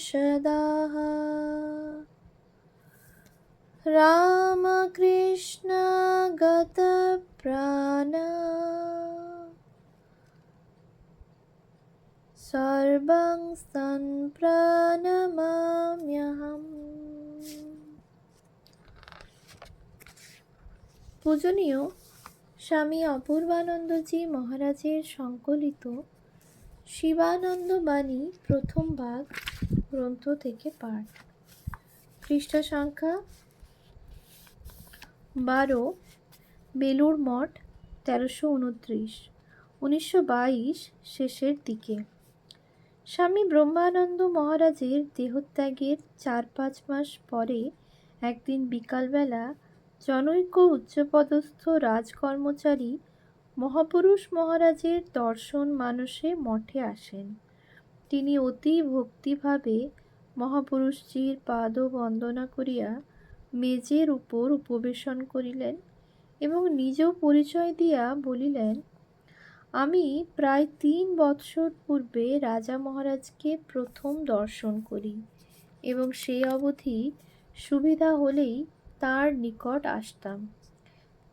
सदाः रामकृष्ण गतप्राण सर्वं सम्प्रणमाम्यहम् পূজনীয় স্বামী অপূর্বানন্দজি মহারাজের সংকলিত শিবানন্দ বাণী প্রথম ভাগ গ্রন্থ থেকে পাঠ। পৃষ্ঠা সংখ্যা বারো বেলুর মঠ, তেরোশো উনত্রিশ, উনিশশো বাইশ শেষের দিকে। স্বামী ব্রহ্মানন্দ মহারাজের দেহত্যাগের চার পাঁচ মাস পরে একদিন বিকালবেলা জনৈক উচ্চপদস্থ রাজকর্মচারী মহাপুরুষ মহারাজের দর্শন মানসে মঠে আসেন। তিনি অতি ভক্তিভাবে মহাপুরুষজির পাদ বন্দনা করিয়া মেজের উপর উপবেশন করিলেন এবং নিজ পরিচয় দিয়া বলিলেন, আমি প্রায় তিন বৎসর পূর্বে রাজা মহারাজকে প্রথম দর্শন করি এবং সেই অবধি সুবিধা হলেই তার নিকট আসতাম।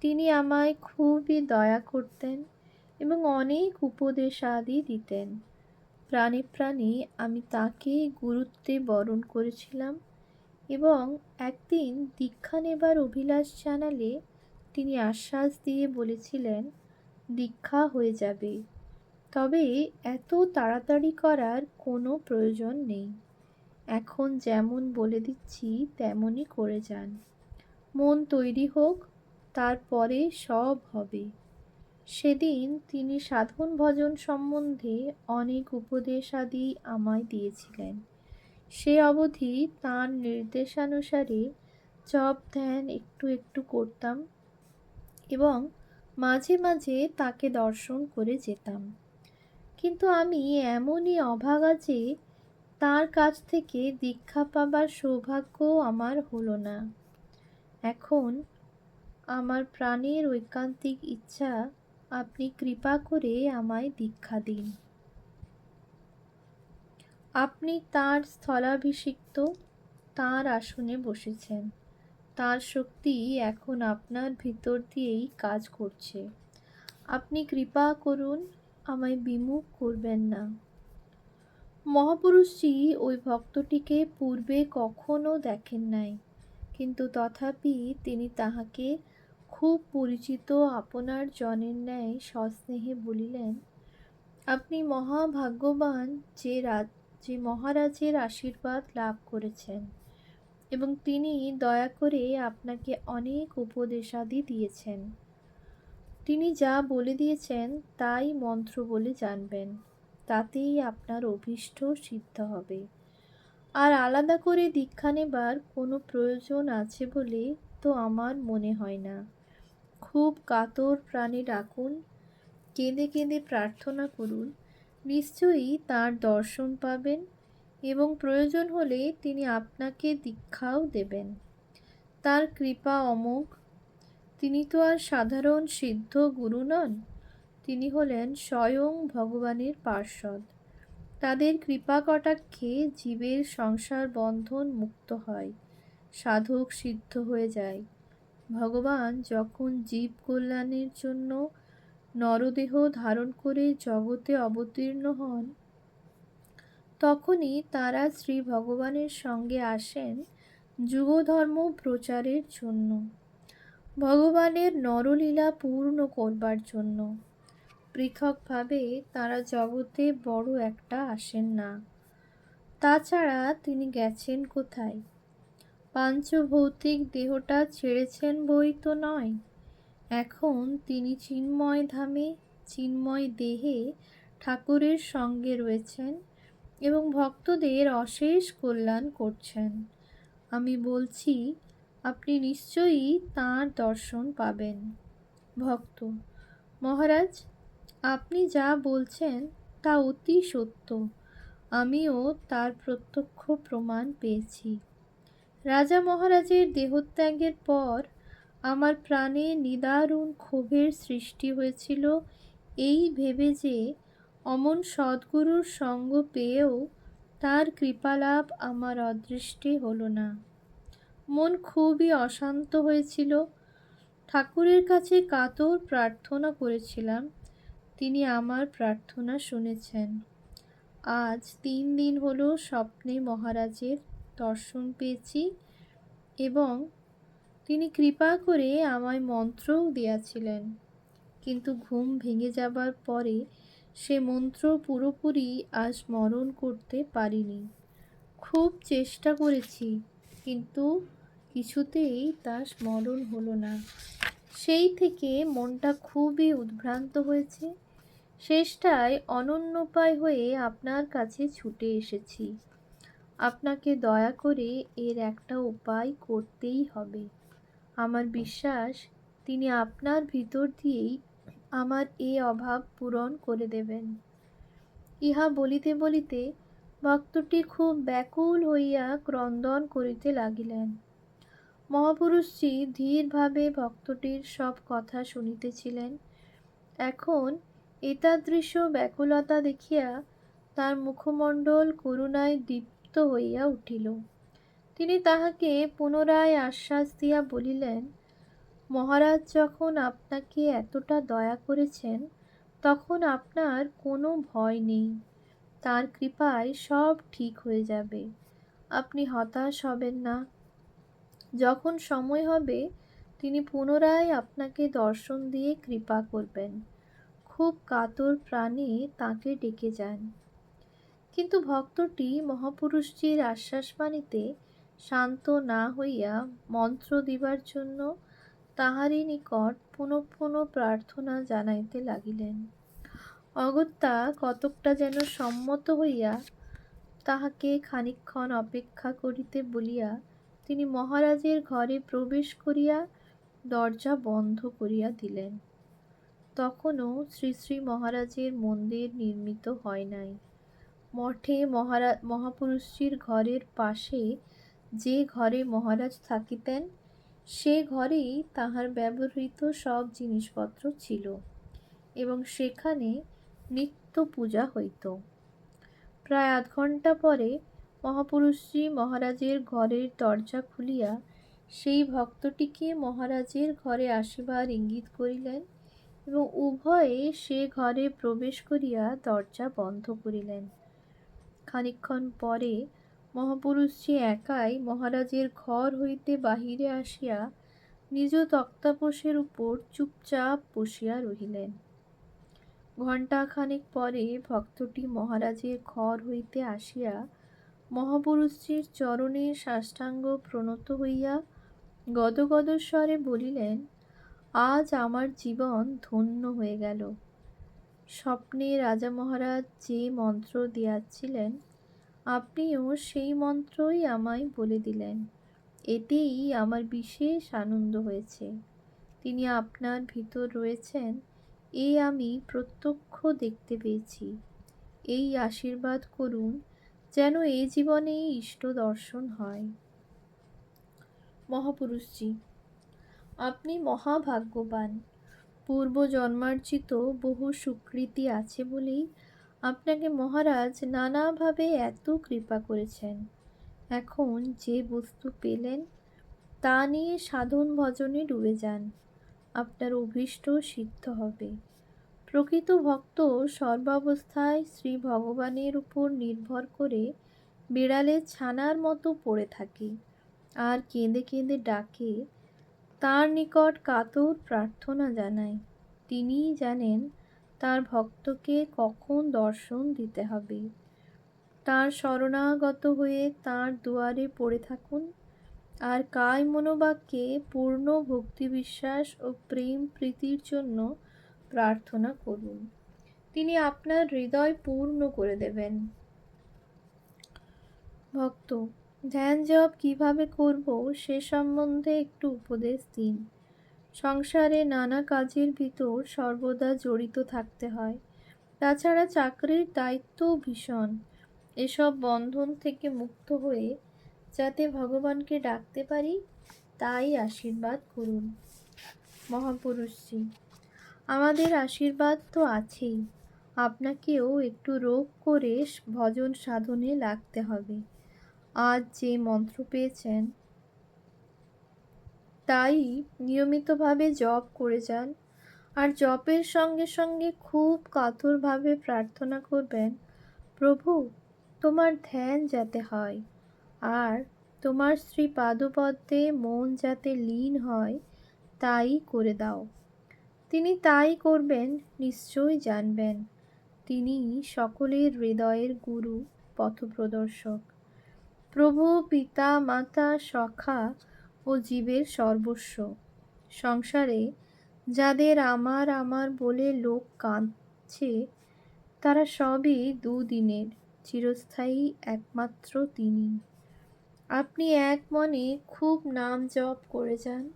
তিনি আমায় খুবই দয়া করতেন এবং অনেক উপদেশ আদি দিতেন। প্রাণে প্রাণে আমি তাকে গুরুত্বে বরণ করেছিলাম এবং একদিন দীক্ষা নেবার অভিলাষ জানালে তিনি আশ্বাস দিয়ে বলেছিলেন, দীক্ষা হয়ে যাবে। তবে এত তাড়াতাড়ি করার কোনো প্রয়োজন নেই। এখন যেমন বলে দিচ্ছি, তেমনই করে যান। মন তৈরি হোক, তারপরে সব হবে। সেদিন তিনি সাধন ভজন সম্বন্ধে অনেক উপদেশাদি আমায় দিয়েছিলেন। সে অবধি তাঁর নির্দেশানুসারে জপ ধ্যান একটু একটু করতাম এবং মাঝে মাঝে তাকে দর্শন করে যেতাম। কিন্তু আমি এমনই অভাগা যে তার কাছ থেকে দীক্ষা পাবার সৌভাগ্য আমার হলো না। এখন আমার প্রাণের ঐকান্তিক ইচ্ছা আপনি কৃপা করে আমায় দীক্ষা দিন। আপনি তার স্থলাভিষিক্ত, তার আসনে বসেছেন। তার শক্তি এখন আপনার ভিতর দিয়েই কাজ করছে। আপনি কৃপা করুন, আমায় বিমুখ করবেন না। মহাপুরুষজি ওই ভক্তটিকে পূর্বে কখনো দেখেন নাই, কিন্তু তথাপি তিনি তাহাকে খুব পরিচিত আপনার জনের ন্যায় সস্নেহে বলিলেন, আপনি মহাভাগ্যবান যে রাজ, যে মহারাজের আশীর্বাদ লাভ করেছেন এবং তিনি দয়া করে আপনাকে অনেক উপদেশাদি দিয়েছেন। তিনি যা বলে দিয়েছেন তাই মন্ত্র বলে জানবেন, তাতেই আপনার অভীষ্ট সিদ্ধ হবে। আর আলাদা করে দীক্ষা নেবার কোনো প্রয়োজন আছে বলে তো আমার মনে হয় না। খুব কাতর প্রাণে ডাকুন, কেঁদে কেঁদে প্রার্থনা করুন। নিশ্চয়ই তার দর্শন পাবেন এবং প্রয়োজন হলে তিনি আপনাকে দীক্ষাও দেবেন। তার কৃপা অমোঘ। তিনি তো আর সাধারণ সিদ্ধ গুরু নন, তিনি হলেন স্বয়ং ভগবানের পার্ষদ তাদের কৃপা কটাক্ষে জীবের সংসার বন্ধন মুক্ত হয়, সাধক সিদ্ধ হয়ে যায়। ভগবান যখন জীব কল্যাণের জন্য নরদেহ ধারণ করে জগতে অবতীর্ণ হন, তখনই তারা শ্রী ভগবানের সঙ্গে আসেন যুগধর্ম প্রচারের জন্য। ভগবানের নরলীলা পূর্ণ করবার জন্য। পৃথকভাবে তারা জগতে বড় একটা আসেন না। তাছাড়া তিনি গেছেন কোথায়? পাঞ্চভৌতিক দেহটা ছেড়েছেন বই তো নয়। এখন তিনি চিন্ময় ধামে, চিন্ময় দেহে ঠাকুরের সঙ্গে রয়েছেন এবং ভক্তদের অশেষ কল্যাণ করছেন। আমি বলছি, আপনি নিশ্চয়ই তাঁর দর্শন পাবেন। ভক্ত, মহারাজ, আপনি যা বলছেন তা অতি সত্য। আমিও তার প্রত্যক্ষ প্রমাণ পেয়েছি। রাজা মহারাজের দেহত্যাগের পর আমার প্রাণে নিদারুণ ক্ষোভের সৃষ্টি হয়েছিল। এই ভেবে যে অমন সদ্গুরুর সঙ্গ পেয়েও তার কৃপালাভ আমার অদৃষ্টে হলো না। মন খুবই অশান্ত হয়েছিল। ঠাকুরের কাছে কাতর প্রার্থনা করেছিলাম। তিনি আমার প্রার্থনা শুনেছেন। আজ তিন দিন হলো স্বপ্নে মহারাজের দর্শন পেয়েছি এবং তিনি কৃপা করে আমায় মন্ত্রও দিয়াছিলেন। কিন্তু ঘুম ভেঙে যাবার পরে সে মন্ত্র পুরোপুরি আজ স্মরণ করতে পারিনি। খুব চেষ্টা করেছি, কিন্তু কিছুতেই তা স্মরণ হলো না। সেই থেকে মনটা খুবই উদ্ভ্রান্ত হয়েছে। শেষটায় অনন্যোপায় হয়ে আপনার কাছে ছুটে এসেছি। আপনাকে দয়া করে এর একটা উপায় করতেই হবে। আমার বিশ্বাস, তিনি আপনার ভিতর দিয়েই আমার এ অভাব পূরণ করে দেবেন। ইহা বলিতে বলিতে ভক্তটি খুব ব্যাকুল হইয়া ক্রন্দন করিতে লাগিলেন। মহাপুরুষজি ধীরভাবে ভক্তটির সব কথা শুনিতেছিলেন। এখন এতাদৃশ ব্যাকুলতা দেখিয়া তার মুখমণ্ডল করুণায় দীপ্ত হইয়া উঠিল। তিনি তাহাকে পুনরায় আশ্বাস দিয়া বলিলেন, মহারাজ, যখন আপনাকে এতটা দয়া করেছেন, তখন আপনার কোনো ভয় নেই। তার কৃপায় সব ঠিক হয়ে যাবে। আপনি হতাশ হবেন না। যখন সময় হবে, তিনি পুনরায় আপনাকে দর্শন দিয়ে কৃপা করবেন। খুব কাতর প্রাণে তাকে ডেকে যান। কিন্তু ভক্তটি মহাপুরুষজির আশ্বাসবাণীতে শান্ত না হইয়া মন্ত্র দিবার জন্য তাহারই নিকট পুনঃ পুনঃ প্রার্থনা জানাইতে লাগিলেন। অগত্যা কতকটা যেন সম্মত হইয়া তাহাকে খানিকক্ষণ অপেক্ষা করিতে বলিয়া তিনি মহারাজের ঘরে প্রবেশ করিয়া দরজা বন্ধ করিয়া দিলেন। তখনও শ্রী শ্রী মহারাজের মন্দির নির্মিত হয় নাই। মঠে মহারা মহাপুরুষজির ঘরের পাশে যে ঘরে মহারাজ থাকিতেন, সে ঘরেই তাহার ব্যবহৃত সব জিনিসপত্র ছিল এবং সেখানে নিত্য পূজা হইত। প্রায় আধ ঘণ্টা পরে মহাপুরুষজি মহারাজের ঘরের দরজা খুলিয়া সেই ভক্তটিকে মহারাজের ঘরে আসিবার ইঙ্গিত করিলেন এবং উভয়ে সে ঘরে প্রবেশ করিয়া দরজা বন্ধ করিলেন। খানিক্ষণ পরে মহাপুরুষজি একাই মহারাজের ঘর হইতে বাহিরে আসিয়া নিজ তক্তাপোষের উপর চুপচাপ বসিয়া রহিলেন। ঘণ্টা ঘণ্টাখানেক পরে ভক্তটি মহারাজের ঘর হইতে আসিয়া মহাপুরুষজির চরণে সাষ্টাঙ্গ প্রণত হইয়া গদগদ স্বরে বলিলেন, আজ আমার জীবন ধন্য হয়ে গেল। স্বপ্নে রাজা মহারাজ যে মন্ত্র দিয়াছিলেন, আপনিও সেই মন্ত্রই আমায় বলে দিলেন। এতেই আমার বিশেষ আনন্দ হয়েছে। তিনি আপনার ভিতর রয়েছেন, এ আমি প্রত্যক্ষ দেখতে পেয়েছি। এই আশীর্বাদ করুন যেন এ জীবনে ইষ্ট দর্শন হয়। মহাপুরুষজি, আপনি মহাভাগ্যবান। পূর্ব জন্মার্জিত বহু সুকৃতি আছে বলেই আপনাকে মহারাজ নানাভাবে এত কৃপা করেছেন। এখন যে বস্তু পেলেন, তা নিয়ে সাধন ভজনে ডুবে যান। আপনার অভীষ্ট সিদ্ধ হবে। প্রকৃত ভক্ত সর্বাবস্থায় শ্রী ভগবানের উপর নির্ভর করে বিড়ালের ছানার মতো পড়ে থাকে। আর কেঁদে কেঁদে ডাকে তার নিকট কাতর প্রার্থনা জানায়। তিনিই জানেন তার ভক্তকে কখন দর্শন দিতে হবে। তার শরণাগত হয়ে তার দুয়ারে পড়ে থাকুন। আর কায় মনোবাক্যে পূর্ণ ভক্তি বিশ্বাস ও প্রেম প্রীতির জন্য প্রার্থনা করুন। তিনি আপনার হৃদয় পূর্ণ করে দেবেন। ভক্ত ধ্যান জপ কীভাবে করব সে সম্বন্ধে একটু উপদেশ দিন। সংসারে নানা কাজের ভিতর সর্বদা জড়িত থাকতে হয়। তাছাড়া চাকরির দায়িত্বও ভীষণ। এসব বন্ধন থেকে মুক্ত হয়ে যাতে ভগবানকে ডাকতে পারি, তাই আশীর্বাদ করুন। মহাপুরুষজি, আমাদের আশীর্বাদ তো আছেই। আপনাকেও একটু রোগ করে ভজন সাধনে লাগতে হবে। আজ যে মন্ত্র পেয়েছেন, তাই নিয়মিতভাবে জপ করে যান। আর জপের সঙ্গে সঙ্গে খুব কাতরভাবে প্রার্থনা করবেন, প্রভু, তোমার ধ্যান যাতে হয়, আর তোমার শ্রী পাদপদ্মে মন যাতে লীন হয়, তাই করে দাও। তিনি তাই করবেন, নিশ্চয় জানবেন। তিনি সকলের হৃদয়ের গুরু, পথপ্রদর্শক। প্রভু, পিতা, মাতা, সখা ও জীবের সর্বস্ব। সংসারে যাদের আমার আমার বলে লোক কাঁদছে, তারা সবই দুদিনের, চিরস্থায়ী একমাত্র তিনি। আপনি এক মনে খুব নাম জপ করে যান।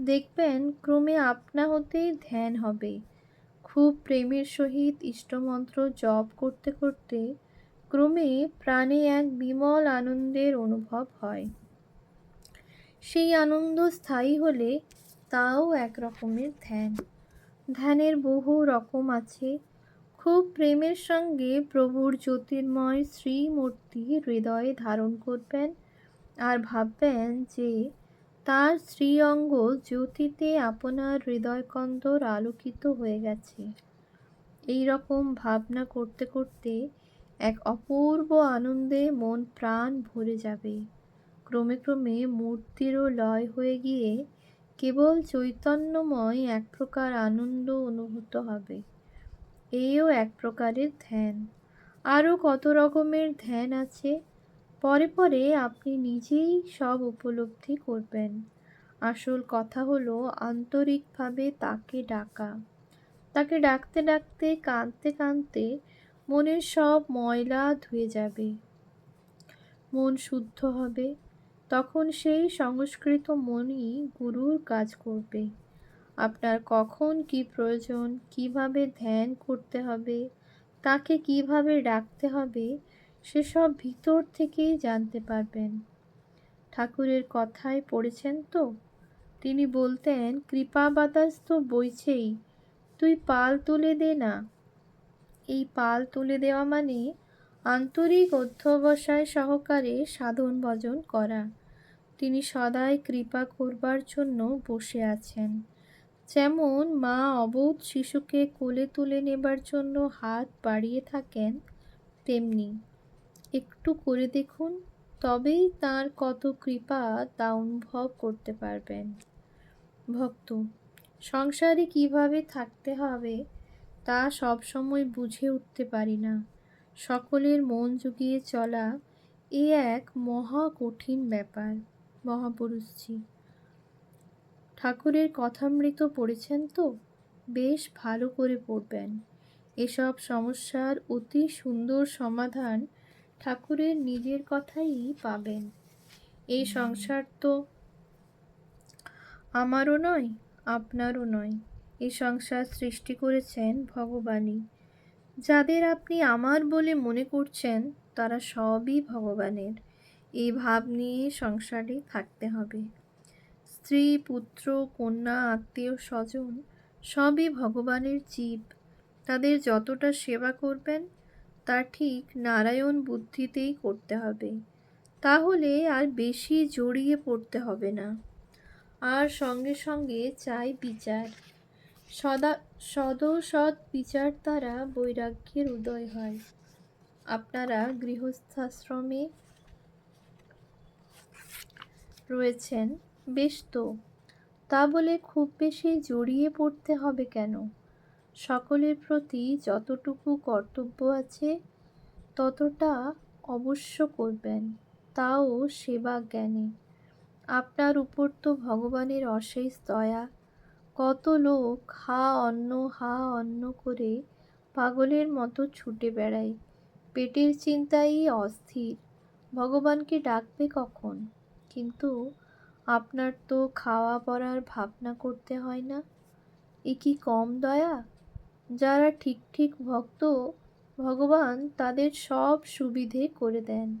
দেখবেন ক্রমে আপনা হতেই ধ্যান হবে। খুব প্রেমের সহিত ইষ্টমন্ত্র জপ করতে করতে ক্রমে প্রাণে এক বিমল আনন্দের অনুভব হয়। সেই আনন্দ স্থায়ী হলে তাও এক রকমের ধ্যান। ধ্যানের বহু রকম আছে। খুব প্রেমের সঙ্গে প্রভুর জ্যোতির্ময় শ্রীমূর্তি হৃদয়ে ধারণ করবেন আর ভাববেন যে তার শ্রীঅঙ্গ জ্যোতিতে আপনার হৃদয়কন্দর আলোকিত হয়ে গেছে। এই রকম ভাবনা করতে করতে এক অপূর্ব আনন্দে মন প্রাণ ভরে যাবে। ক্রমে ক্রমে মূর্তিরও লয় হয়ে গিয়ে কেবল চৈতন্যময় এক প্রকার আনন্দ অনুভূত হবে। এও এক প্রকারের ধ্যান। আরও কত রকমের ধ্যান আছে, পরে পরে আপনি নিজেই সব উপলব্ধি করবেন। আসল কথা হলো, আন্তরিকভাবে তাকে ডাকা। তাকে ডাকতে ডাকতে, কাঁদতে কাঁদতে মনের সব ময়লা ধুয়ে যাবে। মন শুদ্ধ হবে, তখন সেই সংস্কৃত মনই গুরুর কাজ করবে। আপনার কখন কি প্রয়োজন, কীভাবে ধ্যান করতে হবে, তাকে কীভাবে ডাকতে হবে, সেসব ভিতর থেকেই জানতে পারবেন। ঠাকুরের কথায় পড়েছেন তো? তিনি বলতেন কৃপা বাতাস তো বইছেই, তুই পাল তুলে দে না। এই পাল তুলে দেওয়া মানে আন্তরিক অধ্যবসায় সহকারে সাধন ভজন করা। তিনি সদাই কৃপা করবার জন্য বসে আছেন। যেমন মা অবোধ শিশুকে কোলে তুলে নেবার জন্য হাত বাড়িয়ে থাকেন, তেমনি। একটু করে দেখুন, তবেই তার কত কৃপা তা অনুভব করতে পারবেন। ভক্ত, সংসারে কীভাবে থাকতে হবে তা সবসময় বুঝে উঠতে পারি না। সকলের মন জুগিয়ে চলা এ এক মহা কঠিন ব্যাপার, মহাপুরুষজি। ঠাকুরের কথামৃত পড়েছেন তো? বেশ ভালো করে পড়বেন। এসব সমস্যার অতি সুন্দর সমাধান ঠাকুরের নিজের কথাই পাবেন। এই সংসার তো আমারও নয়, আপনারও নয়। এই সংসার সৃষ্টি করেছেন ভগবানই। যাদের আপনি আমার বলে মনে করছেন, তারা সবই ভগবানের। এই ভাব নিয়ে সংসারে থাকতে হবে। স্ত্রী, পুত্র, কন্যা, আত্মীয়, স্বজন সবই ভগবানের জীব। তাদের যতটা সেবা করবেন, তা ঠিক নারায়ণ বুদ্ধিতেই করতে হবে। তাহলে আর বেশি জড়িয়ে পড়তে হবে না। আর সঙ্গে সঙ্গে চাই বিচার। সদা সদ সৎ বিচার দ্বারা বৈরাগ্যের উদয় হয়। আপনারা গৃহস্থাশ্রমে রয়েছেন, বেশ তো। তা বলে খুব বেশি জড়িয়ে পড়তে হবে কেন? সকলের প্রতি যতটুকু কর্তব্য আছে, ততটা অবশ্য করবেন, তাও সেবা জ্ঞানে। আপনার উপর তো ভগবানের অশেষ দয়া কত লোক হা অন্ন হা অন্ন করে পাগলের মতো ছুটে বেড়ায়। পেটের চিন্তাই অস্থির। ভগবানকে ডাকবে কখন? কিন্তু আপনার তো খাওয়া পড়ার ভাবনা করতে হয় না। এ কি কম দয়া? যারা ঠিক ঠিক ভক্ত, ভগবান তাদের সব সুবিধে করে দেন।